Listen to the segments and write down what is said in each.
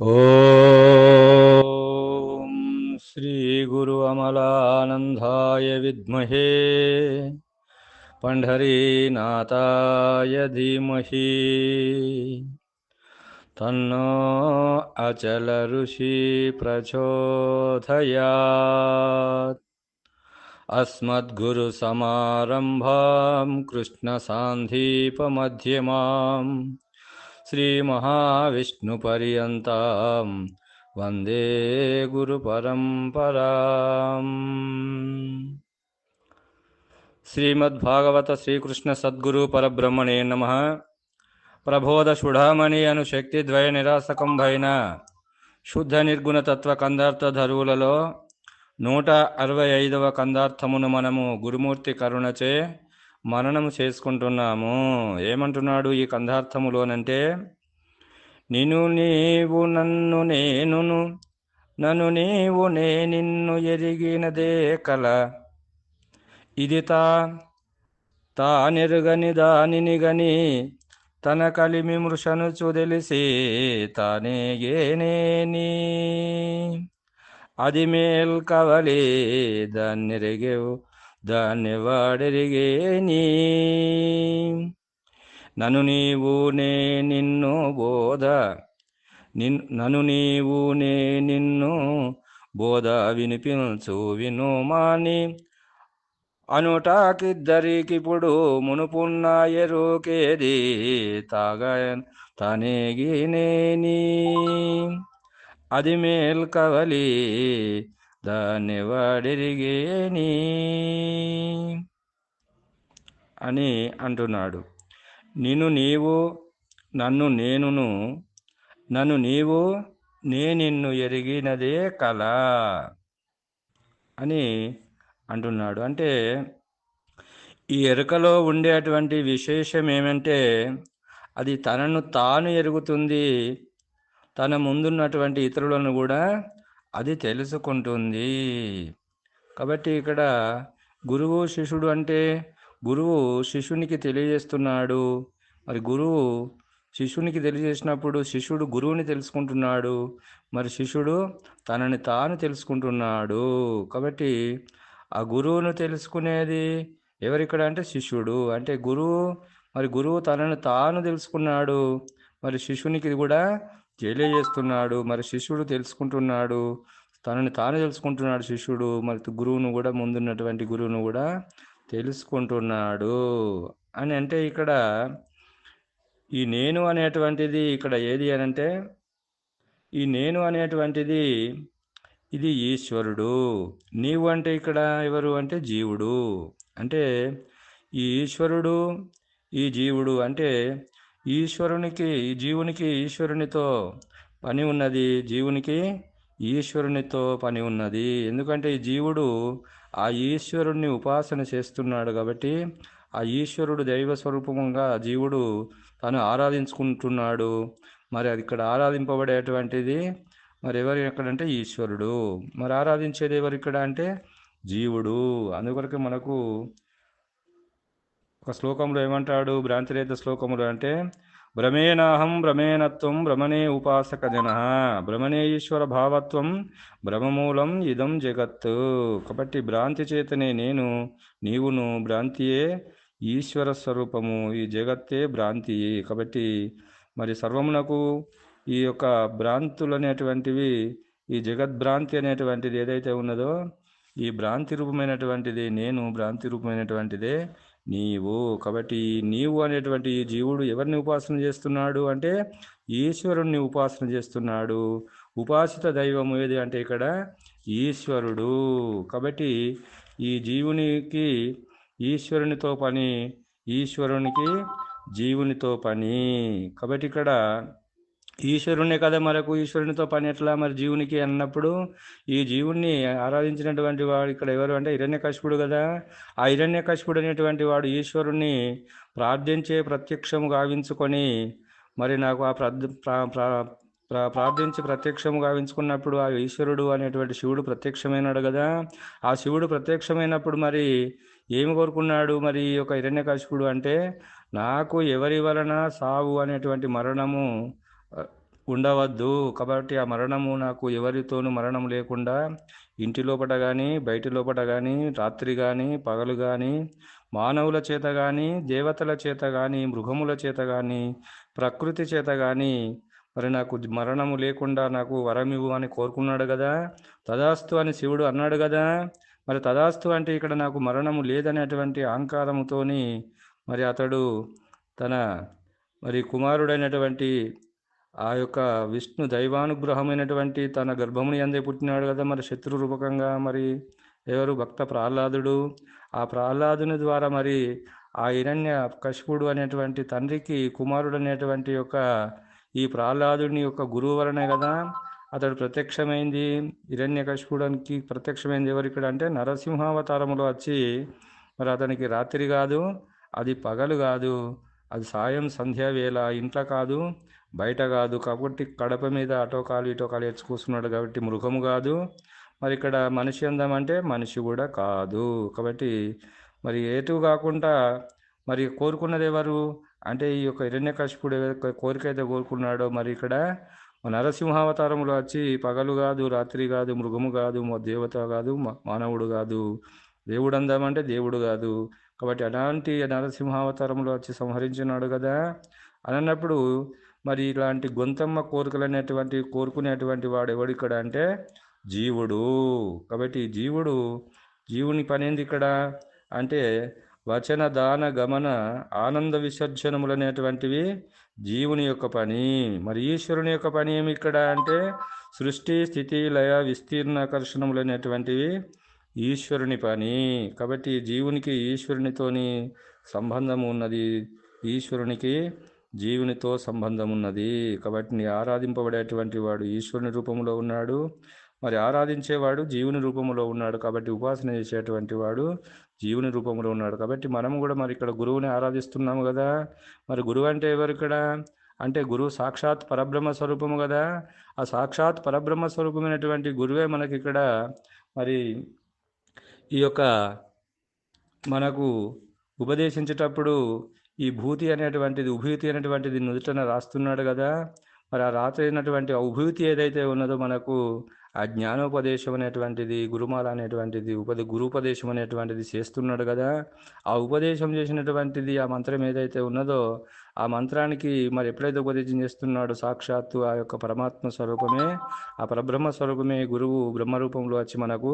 ॐ श्रीगुरु अमलानन्दाय विद्महे पण्ढरीनाथाय धीमहि तन्नो अचलऋषि प्रचोदयात् अस्मद्गुरुसमारम्भां कृष्णसान्धीपमध्यमाम् శ్రీమహావిష్ణుపర్యంతం. వందే గురుపరంపరాం శ్రీమద్భాగవత శ్రీకృష్ణ సద్గురు పరబ్రహ్మణే నమ. ప్రబోధ సుఢామణి అను శక్తిద్వయ నిరాసకంభైన శుద్ధ నిర్గుణ తత్వ కందార్థ ధరువులలో నూట అరవై ఐదవ కందార్థమును మనము గురుమూర్తి కరుణచే మననము చేసుకుంటున్నాము. ఏమంటున్నాడు ఈ కంధార్థములోనంటే నిను నీవు నన్ను నేనును నన్ను నీవు నే నిన్ను ఎరిగినదే కల. ఇది తా తానెరుగని దానిని గని తన కలిమి మృషనుచు తెలిసి తానే ఏనేని అది మేల్ కవలి దాన్నెరిగేవు దాన్ని వాడెరిగేని. నను నీవు నే నిన్ను బోధ. నిన్ నన్ను నీవు నే నిన్ను బోధ వినిపించు వినుమాని. అనుటాకిద్దరికిప్పుడు మునుపున్న ఎరుకేది తాగ తనేగినేని. అది మేల్ కవలి దాన్ని వాడిరిగేని అని అంటున్నాడు. నిన్ను నీవు నన్ను నేనును నన్ను నీవు నే నిన్ను ఎరిగినదే కళ అని అంటున్నాడు. అంటే ఈ ఎరుకలో ఉండేటువంటి విశేషం ఏమంటే అది తనను తాను ఎరుగుతుంది తన ముందున్నటువంటి ఇతరులను కూడా అది తెలుసుకుంటుంది. కాబట్టి ఇక్కడ గురువు శిష్యుడు అంటే గురువు శిష్యునికి తెలియజేస్తున్నాడు. మరి గురువు శిష్యునికి తెలియజేసినప్పుడు శిష్యుడు గురువుని తెలుసుకుంటున్నాడు. మరి శిష్యుడు తనని తాను తెలుసుకుంటున్నాడు. కాబట్టి ఆ గురువును తెలుసుకునేది ఎవరిక్కడ అంటే శిష్యుడు. అంటే గురువు మరి గురువు తనను తాను తెలుసుకున్నాడు. మరి శిష్యునికి కూడా తెలియజేస్తున్నాడు మరి శిష్యుడు తెలుసుకుంటున్నాడు తనని తాను తెలుసుకుంటున్నాడు శిష్యుడు మరి గురువును కూడా ముందున్నటువంటి గురువును కూడా తెలుసుకుంటున్నాడు. అని అంటే ఇక్కడ ఈ నేను అనేటువంటిది ఇక్కడ ఏది అని అంటే ఈ నేను అనేటువంటిది ఇది ఈశ్వరుడు. నీవు అంటే ఇక్కడ ఎవరు అంటే జీవుడు. అంటే ఈ ఈశ్వరుడు ఈ జీవుడు అంటే ఈశ్వరునికి ఈ జీవునికి ఈశ్వరునితో పని ఉన్నది. జీవునికి ఈశ్వరునితో పని ఉన్నది. ఎందుకంటే ఈ జీవుడు ఆ ఈశ్వరుణ్ణి ఉపాసన చేస్తున్నాడు కాబట్టి ఆ ఈశ్వరుడు దైవ స్వరూపంగా జీవుడు తను ఆరాధించుకుంటున్నాడు. మరి అది ఇక్కడ ఆరాధింపబడేటువంటిది మరి ఎవరు ఎక్కడంటే ఈశ్వరుడు. మరి ఆరాధించేది ఎవరు ఇక్కడ అంటే జీవుడు. అందుకొరకు మనకు ఒక శ్లోకంలో ఏమంటాడు? భ్రాంతిరేత శ్లోకములు అంటే భ్రమేణాహం భ్రమేణత్వం భ్రమణే ఉపాసక జన భ్రమణే ఈశ్వర భావత్వం భ్రమమూలం ఇదం జగత్తు కాబట్టి భ్రాంతి చేతనే నేను నీవును భ్రాంతియే ఈశ్వర స్వరూపము ఈ జగత్తే భ్రాంతి. కాబట్టి మరి సర్వమునకు ఈ యొక్క భ్రాంతులు అనేటువంటివి ఈ జగద్భ్రాంతి అనేటువంటిది ఏదైతే ఉన్నదో ఈ భ్రాంతి రూపమైనటువంటిది నేను భ్రాంతి రూపమైనటువంటిదే నీవు కాబట్టి నీవు అనేటువంటి జీవుడు ఎవరిని ఉపాసన చేస్తున్నాడు అంటే ఈశ్వరుణ్ణి ఉపాసన చేస్తున్నాడు. ఉపాసిత దైవం ఏది అంటే ఇక్కడ ఈశ్వరుడు. కాబట్టి ఈ జీవునికి ఈశ్వరునితో పని ఈశ్వరునికి జీవునితో పని. కాబట్టి ఇక్కడ ఈశ్వరుణ్ణే కదా మనకు ఈశ్వరునితో పని ఎట్లా? మరి జీవునికి అన్నప్పుడు ఈ జీవుణ్ణి ఆరాధించినటువంటి వాడు ఇక్కడ ఎవరు అంటే హిరణ్యకశిపుడు కదా. ఆ హిరణ్యకశిపుడు అనేటువంటి వాడు ఈశ్వరుణ్ణి ప్రార్థించే ప్రత్యక్షము గావించుకొని మరి నాకు ఆ ప్రార్థించి ప్రత్యక్షము గావించుకున్నప్పుడు ఆ ఈశ్వరుడు అనేటువంటి శివుడు ప్రత్యక్షమైనాడు కదా. ఆ శివుడు ప్రత్యక్షమైనప్పుడు మరి ఏమి కోరుకున్నాడు మరి ఈ యొక్క హిరణ్యకశిపుడు అంటే నాకు ఎవరి వలన సావు అనేటువంటి మరణము ఉండవద్దు. కాబట్టి ఆ మరణము నాకు ఎవరితోనూ మరణం లేకుండా ఇంటి లోపట కానీ బయటి లోపట కానీ రాత్రి కానీ పగలు కానీ మానవుల చేత కానీ దేవతల చేత కానీ మృగముల చేత కానీ ప్రకృతి చేత కానీ మరి నాకు మరణము లేకుండా నాకు వరమివ్వు అని కోరుకున్నాడు కదా. తదాస్తు అని శివుడు అన్నాడు కదా. మరి తదాస్తు అంటే ఇక్కడ నాకు మరణము లేదనేటువంటి అహంకారముతోని మరి అతడు తన మరి కుమారుడైనటువంటి ఆ యొక్క విష్ణు దైవానుగ్రహమైనటువంటి తన గర్భముని అందే పుట్టినాడు కదా మరి శత్రు రూపకంగా మరి ఎవరు భక్త ప్రహ్లాదుడు. ఆ ప్రహ్లాదుని ద్వారా మరి ఆ హిరణ్య కశ్యపుడు అనేటువంటి తండ్రికి కుమారుడు అనేటువంటి యొక్క ఈ ప్రహ్లాదుని యొక్క గురువు వలనే కదా అతడు ప్రత్యక్షమైంది. హిరణ్య కశ్యపుడానికి ప్రత్యక్షమైంది ఎవరు ఇక్కడ అంటే నరసింహావతారములో వచ్చి మరి అతనికి రాత్రి కాదు అది పగలు కాదు అది సాయం సంధ్యా వేళ ఇంట్లో కాదు. బయట కాదు కాబట్టి కడప మీద అటో కాలు ఇటో కాలు ఎచ్చి కూర్చున్నాడు కాబట్టి మృగము కాదు. మరి ఇక్కడ మనిషి అందామంటే మనిషి కూడా కాదు. కాబట్టి మరి ఏటు కాకుండా మరి కోరుకున్నది ఎవరు? అంటే ఈ యొక్క హిరణ్యకశిపుడు ఎవరి కోరిక అయితే కోరుకున్నాడో మరి ఇక్కడ నరసింహావతారంలో వచ్చి పగలు కాదు రాత్రి కాదు మృగము కాదు మా దేవత కాదు మానవుడు కాదు. దేవుడు అందామంటే దేవుడు కాదు. కాబట్టి అలాంటి నరసింహావతారంలో వచ్చి సంహరించినాడు కదా. అని అన్నప్పుడు మరి ఇలాంటి గొంతమ్మ కోరికలు అనేటువంటి కోరుకునేటువంటి వాడు ఎవడు ఇక్కడ అంటే జీవుడు. కాబట్టి జీవుడు జీవుని పని ఇక్కడ? అంటే వచన దాన గమన ఆనంద విసర్జనములు అనేటువంటివి జీవుని యొక్క పని. మరి ఈశ్వరుని యొక్క పని ఏమి ఇక్కడ అంటే సృష్టి స్థితి లయ విస్తీర్ణాకర్షణములు అనేటువంటివి ఈశ్వరుని పని. కాబట్టి జీవునికి ఈశ్వరునితోని సంబంధం ఉన్నది. ఈశ్వరునికి జీవునితో సంబంధం ఉన్నది కాబట్టి ఆరాధింపబడేటువంటి వాడు ఈశ్వరుని రూపంలో ఉన్నాడు. మరి ఆరాధించేవాడు జీవుని రూపంలో ఉన్నాడు కాబట్టి ఉపాసన చేసేటువంటి వాడు జీవుని రూపంలో ఉన్నాడు. కాబట్టి మనం కూడా మరి ఇక్కడ గురువుని ఆరాధిస్తున్నాము కదా. మరి గురువు అంటే ఎవరు ఇక్కడ? అంటే గురువు సాక్షాత్ పరబ్రహ్మ స్వరూపము కదా. ఆ సాక్షాత్ పరబ్రహ్మ స్వరూపమైనటువంటి గురువే మనకి ఇక్కడ మరి ఈ యొక్క మనకు ఉపదేశించేటప్పుడు ఈ భూతి అనేటువంటిది ఉభూతి అనేటువంటిది నుదుటన రాస్తున్నాడు కదా. మరి ఆ రాత్రి అయినటువంటి ఆ ఉభూతి ఏదైతే ఉన్నదో మనకు ఆ జ్ఞానోపదేశం అనేటువంటిది గురుమాల అనేటువంటిది ఉపది గురుపదేశం అనేటువంటిది చేస్తున్నాడు కదా. ఆ ఉపదేశం చేసినటువంటిది ఆ మంత్రం ఏదైతే ఉన్నదో ఆ మంత్రానికి మరి ఎప్పుడైతే ఉపదేశం చేస్తున్నాడో సాక్షాత్తు ఆ యొక్క పరమాత్మ స్వరూపమే ఆ పరబ్రహ్మ స్వరూపమే గురువు బ్రహ్మ రూపంలో వచ్చి మనకు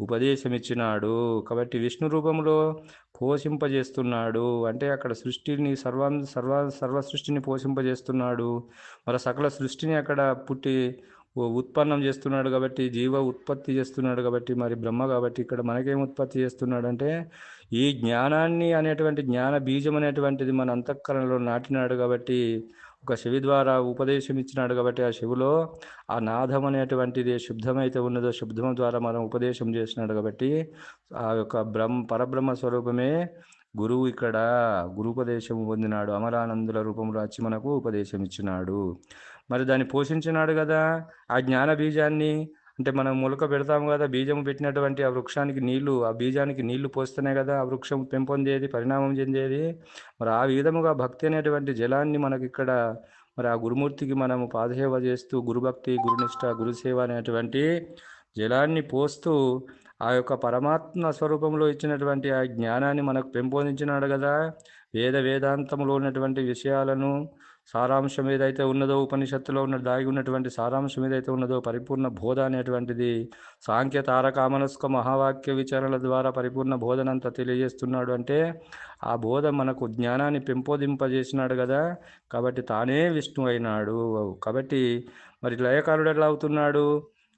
ఉపదేశం ఇచ్చినాడు కాబట్టి విష్ణు రూపంలో పోషింపజేస్తున్నాడు. అంటే అక్కడ సృష్టిని సర్వ సర్వ సర్వ సృష్టిని పోషింపజేస్తున్నాడు. మరి సకల సృష్టిని అక్కడ పుట్టి ఉత్పన్నం చేస్తున్నాడు కాబట్టి జీవ ఉత్పత్తి చేస్తున్నాడు కాబట్టి మరి బ్రహ్మ కాబట్టి ఇక్కడ మనకేం ఉత్పత్తి చేస్తున్నాడంటే ఈ జ్ఞానాన్ని అనేటువంటి జ్ఞాన బీజం అనేటువంటిది మన అంతఃకరణలో నాటినాడు కాబట్టి ఒక శివి ద్వారా ఉపదేశం ఇచ్చినాడు కాబట్టి ఆ శివులో ఆ నాదం అనేటువంటిది శుద్ధమైతే ఉన్నదో శుద్ధం ద్వారా మనం ఉపదేశం చేసినాడు కాబట్టి ఆ యొక్క బ్రహ్మ పరబ్రహ్మ స్వరూపమే గురువు ఇక్కడ గురుపదేశం పొందినాడు. అమరానందుల రూపంలో వచ్చి మనకు ఉపదేశం ఇచ్చినాడు. మరి దాన్ని పోషించినాడు కదా. ఆ జ్ఞాన బీజాన్ని అంటే మనం మొలక పెడతాము కదా. బీజం పెట్టినటువంటి ఆ వృక్షానికి నీళ్ళు ఆ బీజానికి నీళ్ళు పోస్తేనే కదా ఆ వృక్షం పెంపొందేది పరిణామం చెందేది. మరి ఆ విధముగా భక్తి అనేటువంటి జలాన్ని మనకి ఇక్కడ మరి ఆ గురుమూర్తికి మనము పాదసేవ చేస్తూ గురుభక్తి గురునిష్ట గురుసేవ అనేటువంటి జలాన్ని పోస్తూ ఆ యొక్క పరమాత్మ స్వరూపంలో ఇచ్చినటువంటి ఆ జ్ఞానాన్ని మనకు పెంపొందించినాడు కదా. వేద వేదాంతంలో ఉన్నటువంటి విషయాలను సారాంశం ఏదైతే ఉన్నదో ఉపనిషత్తులో ఉన్న దాగి ఉన్నటువంటి సారాంశం ఏదైతే ఉన్నదో పరిపూర్ణ బోధ అనేటువంటిది సాంఖ్య తారకామనస్క మహావాక్య విచారణల ద్వారా పరిపూర్ణ బోధనంతా తెలియజేస్తున్నాడు అంటే ఆ బోధ మనకు జ్ఞానాన్ని పెంపొదింపజేసినాడు కదా. కాబట్టి తానే విష్ణు అయినాడు. కాబట్టి మరి లయకారుడు ఎలా అవుతున్నాడు?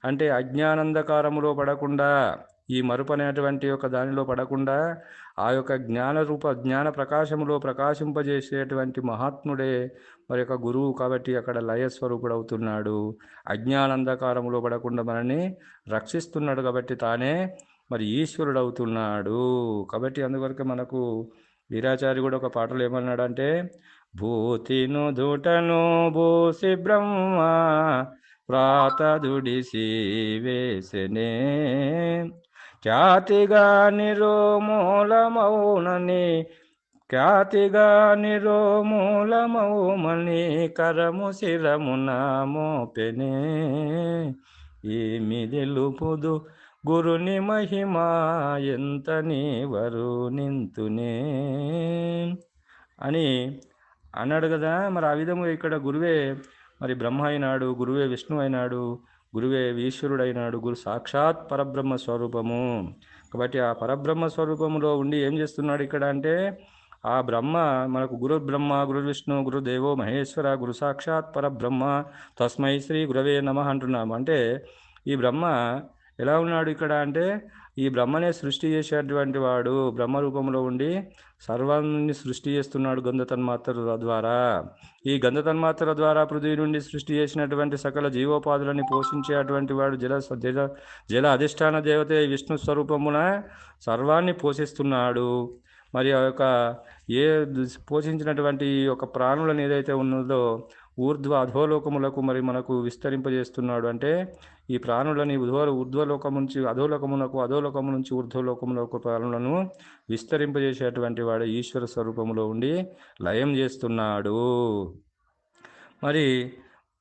అంటే అజ్ఞానందకారములో పడకుండా ఈ మరుపు అనేటువంటి యొక్క దానిలో పడకుండా ఆ యొక్క జ్ఞాన రూప జ్ఞాన ప్రకాశములో ప్రకాశింపజేసేటువంటి మహాత్ముడే. మరి యొక్క గురువు కాబట్టి అక్కడ లయస్వరూపుడు అవుతున్నాడు అజ్ఞానందకారములో పడకుండా మనల్ని రక్షిస్తున్నాడు కాబట్టి తానే మరి ఈశ్వరుడు అవుతున్నాడు కాబట్టి అందువరకు మనకు వీరాచారి కూడా ఒక పాటలో ఏమన్నాడంటే భూతిను దుటను భూసి బ్రహ్మ ప్రాతదుడిసి వేసనే ఖ్యాతిగా నిరోమూలమౌనని ఖ్యాతిగా నిరోమూలమౌమని కరము శిరమున మోపెనే. ఏమి తెలుపుదు గురుని మహిమ ఎంత నీవరు నింతునే. అని అన్నాడు కదా మరి ఆ విధముగా ఇక్కడ గురువే మరి బ్రహ్మ అయినాడు గురువే విష్ణు అయినాడు గురువే ఈశ్వరుడైనాడు గురు సాక్షాత్ పరబ్రహ్మ స్వరూపము. కాబట్టి ఆ పరబ్రహ్మ స్వరూపములో ఉండి ఏం చేస్తున్నాడు ఇక్కడ అంటే ఆ బ్రహ్మ మనకు గురు బ్రహ్మ గురు విష్ణు గురుదేవో మహేశ్వర గురు సాక్షాత్ పరబ్రహ్మ తస్మై శ్రీ గురవే నమ అంటున్నాము. అంటే ఈ బ్రహ్మ ఎలా ఉన్నాడు ఇక్కడ అంటే ఈ బ్రహ్మనే సృష్టి చేసేటువంటి వాడు బ్రహ్మ రూపంలో ఉండి సర్వాన్ని సృష్టి చేస్తున్నాడు గంధ తన్మాత్రల ద్వారా. ఈ గంధ తన్మాత్రల ద్వారా పృథ్వీ నుండి సృష్టి చేసినటువంటి సకల జీవోపాధులని పోషించేటువంటి వాడు జల జల జల అధిష్టాన దేవత ఈ విష్ణు స్వరూపమున సర్వాన్ని పోషిస్తున్నాడు. మరి ఆ యొక్క ఏ పోషించినటువంటి ఈ యొక్క ప్రాణులను ఏదైతే ఉన్నదో ఊర్ధ్వ అధోలోకములకు మరి మనకు విస్తరింపజేస్తున్నాడు. అంటే ఈ ప్రాణులని ఉధ్వ ఊర్ధ్వలోకం నుంచి అధోలోకమునకు అధోలోకము నుంచి ఊర్ధ్వలోకములకు ప్రాణులను విస్తరింపజేసేటువంటి వాడు ఈశ్వర స్వరూపములో ఉండి లయం చేస్తున్నాడు. మరి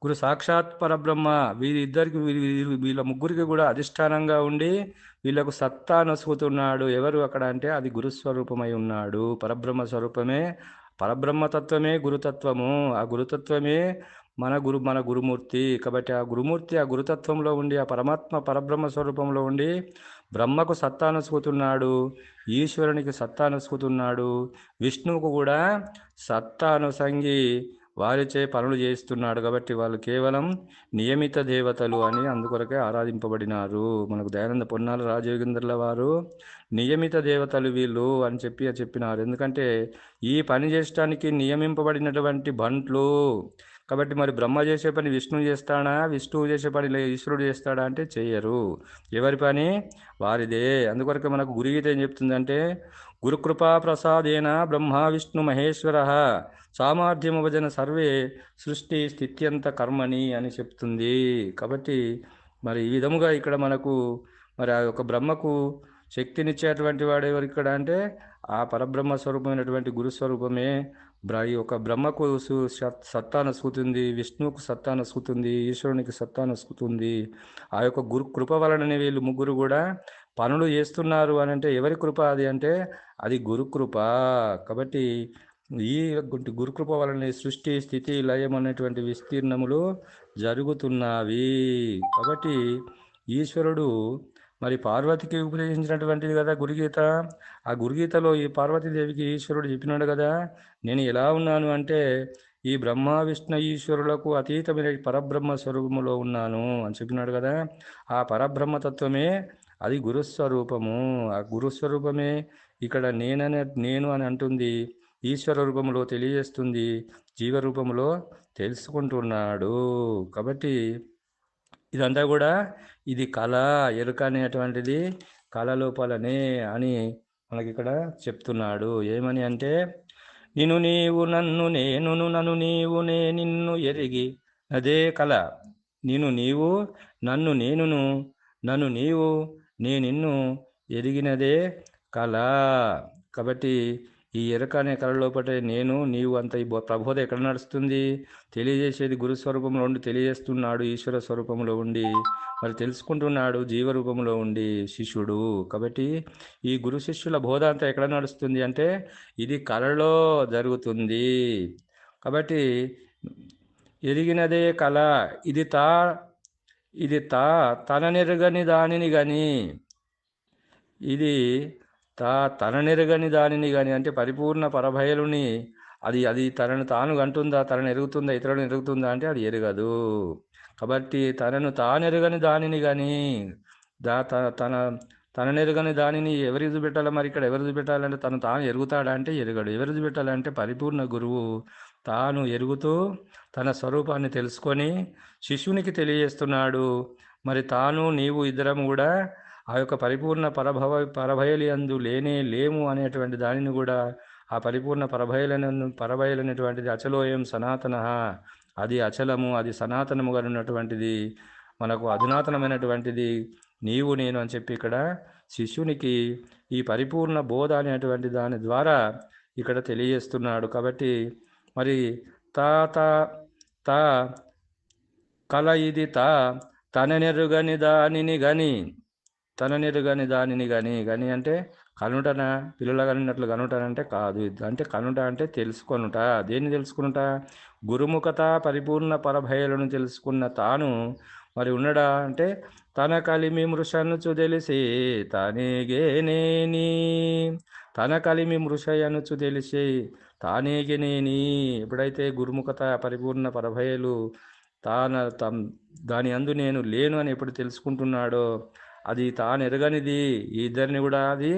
గురు సాక్షాత్ పరబ్రహ్మ వీరిద్దరికి వీరి వీళ్ళ ముగ్గురికి కూడా అధిష్టానంగా ఉండి వీళ్ళకు సత్తా నసుకుతున్నాడు ఎవరు అక్కడ అంటే అది గురుస్వరూపమై ఉన్నాడు. పరబ్రహ్మ స్వరూపమే పరబ్రహ్మతత్వమే గురుతత్వము. ఆ గురుతత్వమే మన గురు మన గురుమూర్తి. కాబట్టి ఆ గురుమూర్తి ఆ గురుతత్వంలో ఉండి ఆ పరమాత్మ పరబ్రహ్మ స్వరూపంలో ఉండి బ్రహ్మకు సత్తానుసుకుతున్నాడు ఈశ్వరునికి సత్తానుసుకుతున్నాడు విష్ణువుకు కూడా సత్తా అనుసంగి వారిచే పనులు చేయిస్తున్నాడు కాబట్టి వాళ్ళు కేవలం నియమిత దేవతలు అని అందుకొరకే ఆరాధింపబడినారు. మనకు దయానంద పొన్నాల రాజయోగేంద్రుల వారు నియమిత దేవతలు వీళ్ళు అని చెప్పి చెప్పినారు. ఎందుకంటే ఈ పని చేయడానికి నియమింపబడినటువంటి బంట్లు. కాబట్టి మరి బ్రహ్మ చేసే పని విష్ణువు చేస్తాడా? విష్ణువు చేసే పని ఈశ్వరుడు చేస్తాడా అంటే చేయరు. ఎవరి పని? వారిదే. అందుకొరకు మనకు గురుగీత ఏం చెప్తుందంటే గురుకృపా ప్రసాదేన బ్రహ్మ విష్ణు మహేశ్వర. సామర్థ్యముభజన సర్వే సృష్టి స్థిత్యంత కర్మని అని చెప్తుంది. కాబట్టి మరి ఈ విధముగా ఇక్కడ మనకు మరి ఆ యొక్క బ్రహ్మకు శక్తినిచ్చేటువంటి వాడు ఎవరు ఇక్కడ అంటే ఆ పరబ్రహ్మ స్వరూపమైనటువంటి గురుస్వరూపమే బ్ర ఈ యొక్క బ్రహ్మకు సు- సత్- సత్తా విష్ణువుకు సత్తా నసుకుతుంది ఈశ్వరునికి సత్తా సూతుంది. ఆ యొక్క గురు కృప వలననే వీళ్ళు ముగ్గురు కూడా పనులు చేస్తున్నారు అని అంటే ఎవరి కృప అది అంటే అది గురుకృప కాబట్టి ఈ గురుకృప వలన సృష్టి స్థితి లయం అనేటువంటి విస్తీర్ణములు జరుగుతున్నవి. కాబట్టి ఈశ్వరుడు మరి పార్వతికి ఉపదేశించినటువంటిది కదా గురుగీత. ఆ గురుగీతలో ఈ పార్వతీదేవికి ఈశ్వరుడు చెప్పినాడు కదా నేను ఎలా ఉన్నాను అంటే ఈ బ్రహ్మ విష్ణు ఈశ్వరులకు అతీతమైన పరబ్రహ్మ స్వరూపంలో ఉన్నాను అని చెప్పినాడు కదా. ఆ పరబ్రహ్మతత్వమే అది గురుస్వరూపము. ఆ గురుస్వరూపమే ఇక్కడ నేననే నేను అని అంటుంది ఈశ్వర రూపంలో తెలియజేస్తుంది జీవ రూపంలో తెలుసుకుంటున్నాడు. కాబట్టి ఇదంతా కూడా ఇది కళ ఎరుక అనేటువంటిది కళ అని మనకి ఇక్కడ చెప్తున్నాడు. ఏమని అంటే నిన్ను నీవు నన్ను నేనును నన్ను నీవు నే నిన్ను ఎరిగి అదే కళ. నిన్ను నీవు నన్ను నేనును నన్ను నీవు నేను నిన్ను ఎరిగినదే కళ కాబట్టి ఈ ఎరక అనే కళలో పట్టే నేను నీవు అంత ఈ బో- ప్రబోధ ఎక్కడ నడుస్తుంది? తెలియజేసేది గురు స్వరూపంలో ఉండి తెలియజేస్తున్నాడు ఈశ్వర స్వరూపంలో ఉండి. మరి తెలుసుకుంటున్నాడు జీవ రూపంలో ఉండి శిష్యుడు. కాబట్టి ఈ గురు శిష్యుల బోధ అంతా ఎక్కడ నడుస్తుంది అంటే ఇది కళలో జరుగుతుంది. కాబట్టి ఎరిగినదే కళ. ఇది తా ఇది తా తననెరగని దానిని గని. ఇది తా తననెరగని దానిని గాని. అంటే పరిపూర్ణ పరభయలుని అది అది తనను తాను అంటుందా తనను ఎరుగుతుందా ఇతరులను ఎరుగుతుందా అంటే అది ఎరగదు. కాబట్టి తనను తానెరగని దానిని గాని దా తన తననెరగని దానిని ఎవరు చూపెట్టాలి మరి ఇక్కడ ఎవరు చూపెట్టాలంటే తను తాను ఎరుగుతాడా అంటే ఎరగడు. ఎవరు చూపెట్టాలంటే పరిపూర్ణ గురువు తాను ఎరుగుతూ తన స్వరూపాన్ని తెలుసుకొని శిష్యునికి తెలియజేస్తున్నాడు. మరి తాను నీవు ఇద్దరం కూడా ఆ యొక్క పరిపూర్ణ పరభవ పరభయలి అందు లేనే లేము అనేటువంటి దానిని కూడా ఆ పరిపూర్ణ పరభయలను పరభయలనేటువంటిది అచలోయం సనాతన. అది అచలము అది సనాతనముగా ఉన్నటువంటిది మనకు అధునాతనమైనటువంటిది నీవు నేను అని చెప్పి ఇక్కడ శిష్యునికి ఈ పరిపూర్ణ బోధ అనేటువంటి దాని ద్వారా ఇక్కడ తెలియజేస్తున్నాడు. కాబట్టి మరి తా తా తా కల ఇది తా తన దానిని గని తన నెరుగని దానిని గని గని అంటే కనుటన? పిల్లల కనినట్లు కనుటనంటే కాదు. ఇది అంటే కనుట అంటే తెలుసుకొనుట. దేన్ని తెలుసుకునుట? గురుముఖత పరిపూర్ణ పరభయలను తెలుసుకున్న తాను మరి ఉన్నడా? అంటే తన కలిమి మృషనుచు తెలిసి తానేగేనేని. తన కలిమి మృషయనుచు తెలిసి తానేగేనేని ఎప్పుడైతే గురుముఖత పరిపూర్ణ పరభయలు తాన తమ్ దాని అందు నేను లేను అని ఎప్పుడు తెలుసుకుంటున్నాడో అది తాను ఎరగనిది ఈ ఇద్దరిని కూడా అది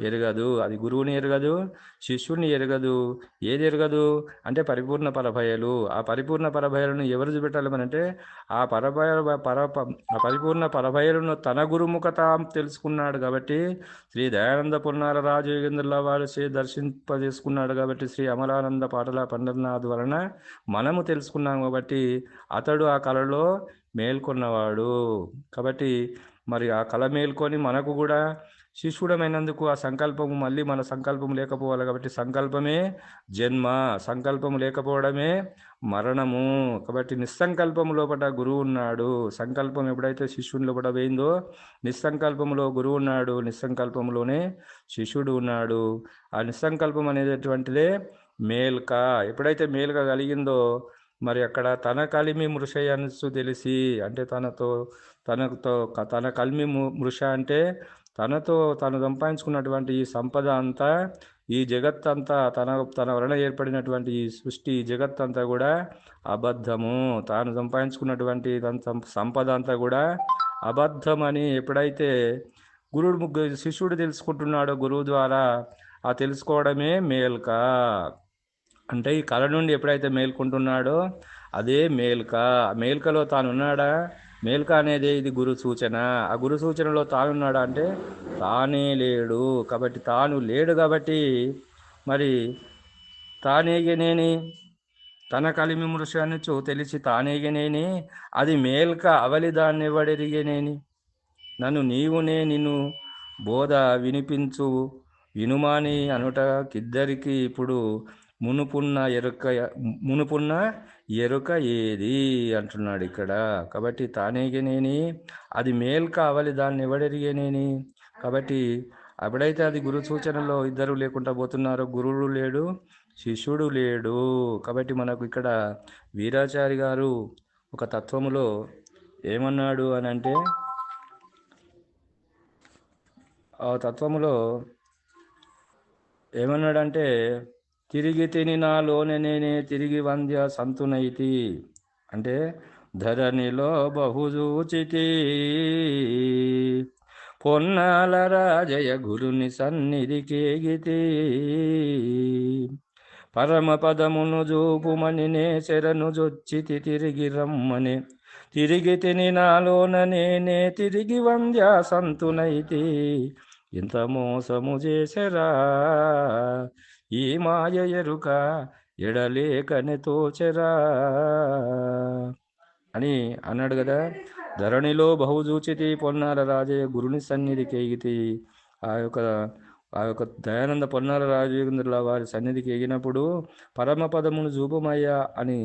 ఎరగదు. అది గురువుని ఎరగదు శిష్యుని ఎరగదు. ఏది ఎరగదు? అంటే పరిపూర్ణ పరభయలు. ఆ పరిపూర్ణ పరభయలను ఎవరు చూపెట్టాలి అంటే ఆ పరభయ పర ఆ పరిపూర్ణ పరభయలను తన గురుముఖత తెలుసుకున్నాడు కాబట్టి శ్రీ దయానంద పున్నార రాజయోగేంద్రుల వారు శ్రీ దర్శింపజేసుకున్నాడు కాబట్టి శ్రీ అమలానంద పాటల పండరనాథ్ వలన మనము తెలుసుకున్నాం కాబట్టి అతడు ఆ కళలో మేల్కొన్నవాడు. కాబట్టి మరి ఆ కళ మేల్కొని మనకు కూడా శిష్యుడమైనందుకు ఆ సంకల్పము మళ్ళీ మన సంకల్పం లేకపోవాలి కాబట్టి సంకల్పమే జన్మ సంకల్పం లేకపోవడమే మరణము. కాబట్టి నిస్సంకల్పము లోపల గురువు ఉన్నాడు. సంకల్పం ఎప్పుడైతే శిష్యుని లోపల పోయిందో నిస్సంకల్పములో గురువు ఉన్నాడు. నిస్సంకల్పంలోనే శిష్యుడు ఉన్నాడు. ఆ నిస్సంకల్పం అనేటటువంటిదే మేల్క. ఎప్పుడైతే మేల్క కలిగిందో మరి అక్కడ తన కలిమి మృషయన్సు తెలిసి అంటే తనతో తనతో తన కలిమి మృష అంటే తనతో తను సంపాదించుకున్నటువంటి ఈ సంపద అంతా ఈ జగత్ అంతా తన తన వలన ఏర్పడినటువంటి ఈ సృష్టి ఈ జగత్ అంతా కూడా అబద్ధము. తాను సంపాదించుకున్నటువంటి సంపద అంతా కూడా అబద్ధమని ఎప్పుడైతే గురుడు శిష్యుడు తెలుసుకుంటున్నాడో గురువు ద్వారా ఆ తెలుసుకోవడమే మేల్క. అంటే ఈ కళ నుండి ఎప్పుడైతే మేల్కుంటున్నాడో అదే మేల్క. మేల్కలో తాను ఉన్నాడా మేల్క అనేది ఇది గురు సూచన. ఆ గురు సూచనలో తానున్నాడా అంటే తానే లేడు. కాబట్టి తాను లేడు కాబట్టి మరి తానేగనేని తన కలిమి మృషానుచు తెలిసి తానేగనేని అది మేల్క అవలి దాన్ని వడెరిగనేని నన్ను నీవునే నిన్ను బోధ వినిపించు. వినుమాని అనుటకిద్దరికి ఇప్పుడు మునుపున్న ఎరుక మునుపున్న ఎరుక ఏది? అంటున్నాడు ఇక్కడ. కాబట్టి తానేగనేని అది మేల్ కావాలి దాన్ని ఎవడెరిగేనేని కాబట్టి అప్పుడైతే అది గురు సూచనలో ఇద్దరు లేకుండా పోతున్నారో గురువుడు లేడు శిష్యుడు లేడు. కాబట్టి మనకు ఇక్కడ వీరాచారి గారు ఒక తత్వములో ఏమన్నాడు అని అంటే ఆ తత్వములో ఏమన్నాడంటే తిరిగి తిని నాలోనే నేనే తిరిగి వంద్య సంతునైతి. అంటే ధరణిలో బహుజూచితి పొన్నాల రాజయ గురుని సన్నిధికేగితి పరమ పదమును జూపుమని నే శరను జొచ్చితి తిరిగి రమ్మని. తిరిగి తిని నాలోన నేనే తిరిగి వంద్య సంతునైతి. ఇంత మోసము చేసరా ఈ మాయ ఎరుక ఎడలేకని తోచెరా అని అన్నాడు కదా. ధరణిలో బహుజూచితి పొన్నార రాజయ్య గురుని సన్నిధికి ఎగితి ఆ యొక్క ఆ యొక్క దయానంద పొన్నార రాజేంద్రుల వారి సన్నిధికి ఎగినప్పుడు పరమపదమును జూపమయ్యా అని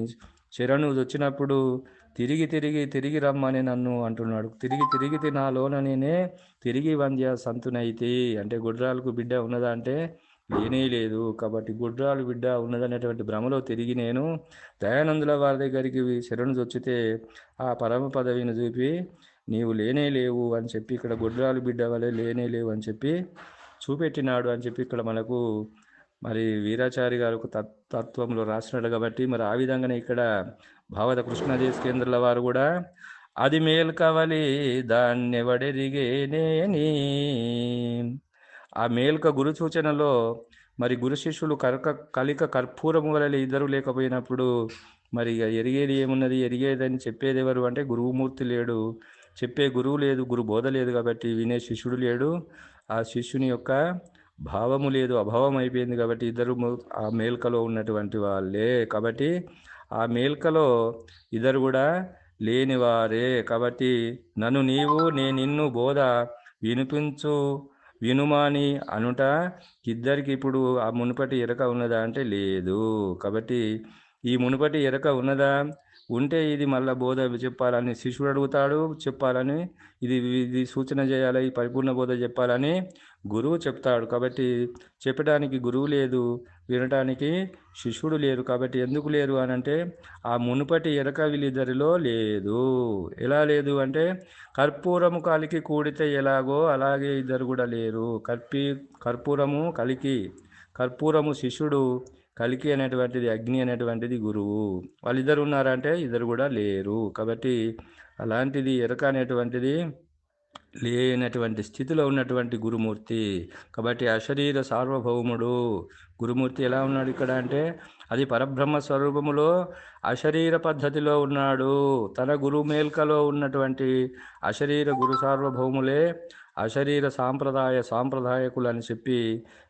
చరణు వచ్చినప్పుడు తిరిగి తిరిగి తిరిగి రమ్మని నన్ను అంటున్నాడు. తిరిగి తిరిగి తినాలోన నేనే తిరిగి వంద్య సంతునైతి. అంటే గుడ్రాలకు బిడ్డ ఉన్నదా అంటే లేనే లేదు. కాబట్టి గుడ్రాలు బిడ్డ ఉన్నదనేటువంటి భ్రమలో తిరిగి నేను దయానందుల వారి దగ్గరికి శరణు చొచ్చితే ఆ పరమ పదవిని చూపి నీవు లేనే లేవు అని చెప్పి ఇక్కడ గుడ్రాలు బిడ్డ వలె లేనే లేవు అని చెప్పి చూపెట్టినాడు అని చెప్పి ఇక్కడ మనకు మరి వీరాచారి గారు తత్వంలో రాసినాడు కాబట్టి మరి ఆ విధంగానే ఇక్కడ భావత కృష్ణదేశ కేంద్రాల వారు కూడా అది మేల్కవలి కావాలి దాన్ని వడెరిగేనేని ఆ మేల్క గురు సూచనలో మరి గురు శిష్యులు కరక కలిక కర్పూరము వలె ఇద్దరు లేకపోయినప్పుడు మరి ఇక ఎరిగేది ఏమున్నది? ఎరిగేదని చెప్పేది ఎవరు? అంటే గురువుమూర్తి లేడు. చెప్పే గురువు లేదు గురు బోధ లేదు కాబట్టి వినే శిష్యుడు లేడు. ఆ శిష్యుని యొక్క భావము లేదు అభావం అయిపోయింది కాబట్టి ఇద్దరు ఆ మేల్కలో ఉన్నటువంటి వాళ్ళే. కాబట్టి ఆ మేల్కలో ఇద్దరు కూడా లేనివారే. కాబట్టి నన్ను నీవు నేనిన్ను బోధ వినిపించు వినుమాని అనుట ఇద్దరికి ఇప్పుడు ఆ మునుపటి ఎరక ఉన్నదా అంటే లేదు. కాబట్టి ఈ మునుపటి ఎరక ఉన్నదా? ఉంటే ఇది మళ్ళీ బోధ చెప్పాలని శిష్యుడు అడుగుతాడు చెప్పాలని ఇది ఇది సూచన చేయాలి ఈ పరిపూర్ణ బోధ చెప్పాలని గురువు చెప్తాడు. కాబట్టి చెప్పడానికి గురువు లేదు వినటానికి శిష్యుడు లేరు. కాబట్టి ఎందుకు లేరు అని అంటే ఆ మునుపటి ఎరక వీళ్ళిద్దరిలో లేదు. ఎలా లేదు అంటే కర్పూరము కలికి కూడితే ఎలాగో అలాగే ఇద్దరు కూడా లేరు. కర్పీ కర్పూరము కలికి కర్పూరము శిష్యుడు కలికి అనేటువంటిది అగ్ని అనేటువంటిది గురువు. వాళ్ళిద్దరు ఉన్నారంటే ఇద్దరు కూడా లేరు. కాబట్టి అలాంటిది ఎరక అనేటువంటిది లేనటువంటి స్థితిలో ఉన్నటువంటి గురుమూర్తి. కాబట్టి అశరీర సార్వభౌముడు గురుమూర్తి ఎలా ఉన్నాడు ఇక్కడ అంటే అది పరబ్రహ్మ స్వరూపములో అశరీర పద్ధతిలో ఉన్నాడు. తన గురు మేల్కలో ఉన్నటువంటి అశరీర గురు సార్వభౌములే అశరీర సాంప్రదాయ సాంప్రదాయకులు అని చెప్పి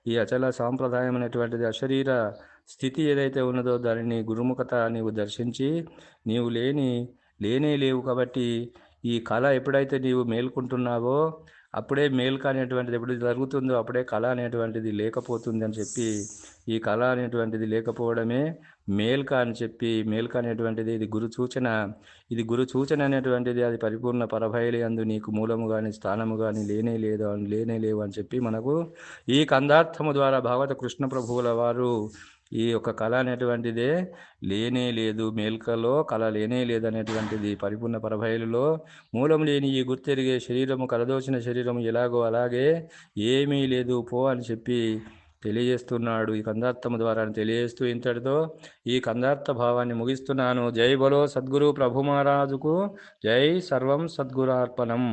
ఈ అచల సాంప్రదాయం అనేటువంటిది అశరీర స్థితి ఏదైతే ఉన్నదో దానిని గురుముఖత నీవు దర్శించి నీవు లేని లేనే లేవు కాబట్టి ఈ కళ ఎప్పుడైతే నీవు మేల్కుంటున్నావో అప్పుడే మేల్క అనేటువంటిది ఎప్పుడు జరుగుతుందో అప్పుడే కళ అనేటువంటిది లేకపోతుంది అని చెప్పి ఈ కళ అనేటువంటిది లేకపోవడమే మేల్క అని చెప్పి మేల్క అనేటువంటిది ఇది గురు సూచన. ఇది గురు సూచన అనేటువంటిది అది పరిపూర్ణ పరభయలే అందు నీకు మూలము కానీ స్థానము కానీ లేనే లేదు అని లేనే లేవు అని చెప్పి మనకు ఈ కందార్థము ద్వారా భాగవత కృష్ణ ప్రభువుల వారు ఈ యొక్క కళ అనేటువంటిదే లేనే లేదు మేల్కలో కళ లేనే లేదు అనేటువంటిది పరిపూర్ణ పరభైలులో మూలం లేని ఈ గుర్తెరిగే శరీరము కలదోచిన శరీరము ఎలాగో అలాగే ఏమీ లేదు పో అని చెప్పి తెలియజేస్తున్నాడు ఈ కందార్థము ద్వారా. తెలియజేస్తూ ఇంతటితో ఈ కందార్థ భావాన్ని ముగిస్తున్నాను. జై బలో సద్గురు ప్రభు మహారాజుకు జై సర్వం సద్గురార్పణం.